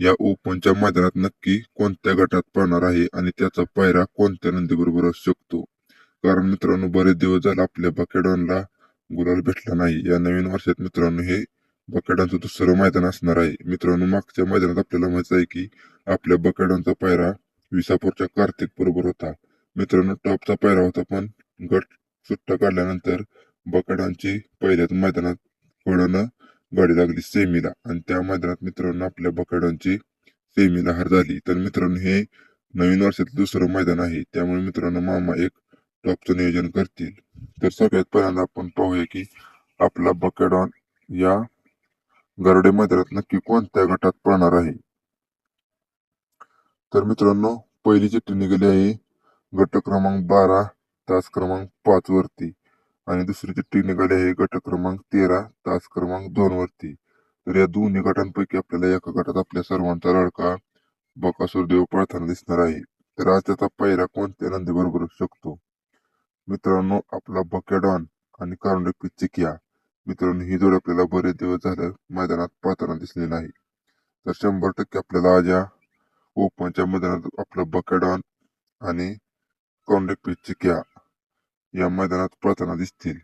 या ओपनच्या मैदानात नक्की कोणत्या गटात पळणार आहे आणि त्याचा पायरा कोणत्या नंदीबरोबर असू शकतो? कारण मित्रांनो बरेच दिवस झाला आपल्या बकेडॉनला गुलाल भेटला नाही. या नवीन वर्षात मित्रांनो हे बकेडांचं दुसरं मैदान असणार आहे. मित्रांनो मागच्या मैदानात आपल्याला माहीत आहे की आपल्या बकेडांचा पायरा विसापूरच्या कार्तिक बरोबर होता. मित्रांनो टॉपचा पायरा होता पण गट सुट्टा काढल्यानंतर बकेडांची पहिल्याच मैदानात पळणं गाडी लागली सेमीला. आणि त्या मैदानात मित्रांनो आपल्या बकेडांची सेमीला हार झाली. तर मित्रांनो हे नवीन वर्षातलं दुसरं मैदान आहे. त्यामुळे मित्रांनो मामा एक टॉपचं नियोजन करतील. तर सगळ्यात पहिल्यांदा आपण पाहूया की आपला बकेडॉन या गरडे मैदानात नक्की कोणत्या गटात पळणार आहे? तर मित्रांनो पहिली चिठ्ठी निघाली आहे गट क्रमांक बारा तास क्रमांक पाच वरती. आणि दुसरी चिठ्ठी निघाली आहे गट क्रमांक तेरा तास क्रमांक दोन वरती. तर या दोन्ही गटांपैकी आपल्याला एका गटात आपल्या सर्वांचा लडका बकासूर देव पळताना दिसणार आहे. तर आज त्याचा पहिरा कोणत्या नंदी बरोबर शकतो? मित्रांनो आपला बकेडॉन आणि कार्निक पिच्चिकिया मित्रांनो ही जोड आपल्याला बरेच दिवस झालं मैदानात पळताना दिसली नाही. तर शंभर टक्के आपल्याला आज या ओपनच्या मैदानात आपलं बकेडॉन आणि कॉन्डेक पिच्चिकिया या मैदानात पळताना दिसतील